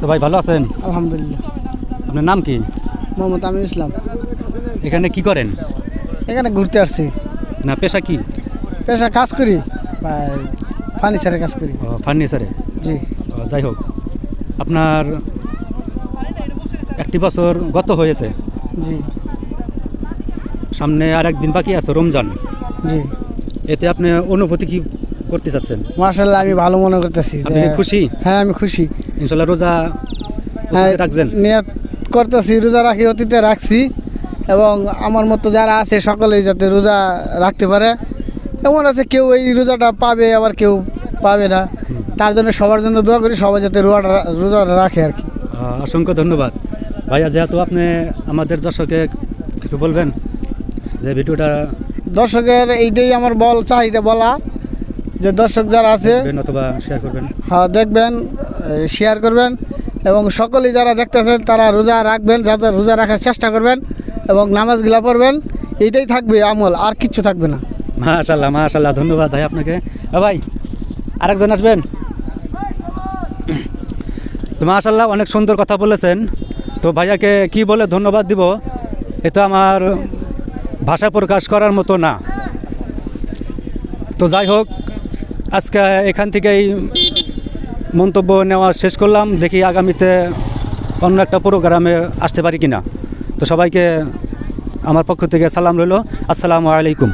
তো ভাই ভালো আছেন? আলহামদুলিল্লাহ। আপনার নাম কি? মোহাম্মদ আমিন ইসলাম। এখানে কি করেন? এখানে ঘুরতে আসছি। না পেশা কি? পেশা কাজ করি। ফার্নিচারের কাজ করি। ফার্নিচারে? জি। যাই হোক। আপনার একটি বছর গত হয়েছে। জি। সামনে আর একদিন বাকি আছে রমজান। জি। এতে আপনি অনুভূতি কি করতে চাচ্ছেন? মার্শাল্লাহ আমি ভালো মনে করতেছি যে- আপনি কি খুশি? হ্যাঁ আমি খুশি। ইনশাল্লাহ রোজা হ্যাঁ রাখছেন? নিয়ত করতেছি রোজা রাখি অতীতে রাখছি। এবং আমার মতো যারা আছে সকলেই যাতে রোজা রাখতে পারে। এমন আছে কেউ এই রোজাটা পাবে আবার কেউ পাবে না। তার জন্য সবার জন্য দোয়া করি সবাই যাতে রোজাটা রোজাটা রাখে আর কি। অসংখ্য ধন্যবাদ। ভাইয়া যেহেতু আপনি আমাদের দর্শকে কিছু বলবেন যে ভিডিওটা দর্শকের এইটাই আমার বল চাহিদা বলা। যে দর্শক যারা আছে অথবা শেয়ার করবেন। হ্যাঁ দেখবেন শেয়ার করবেন এবং সকলেই যারা দেখতেছেন তারা রোজা রাখবেন যাতে রোজা রাখার চেষ্টা করবেন এবং নামাজগুলা পড়বেন। এইটাই থাকবে আমল আর কিচ্ছু থাকবে না। মাশাল্লাহ মাশাল্লাহ ধন্যবাদ ভাই আপনাকে। ভাই আরেকজন আসবেন? তো মাশাল্লাহ অনেক সুন্দর কথা বলেছেন। তো ভাইয়াকে কি বলে ধন্যবাদ দিব? এটা আমার ভাষা প্রকাশ করার মতো না। তো যাই হোক আজকে এখান থেকেই মন্তব্য নেওয়া শেষ করলাম। দেখি আগামীতে অন্য একটা প্রোগ্রামে আসতে পারি কিনা। তো সবাইকে আমার পক্ষ থেকে সালাম রইল। আসসালামু আলাইকুম।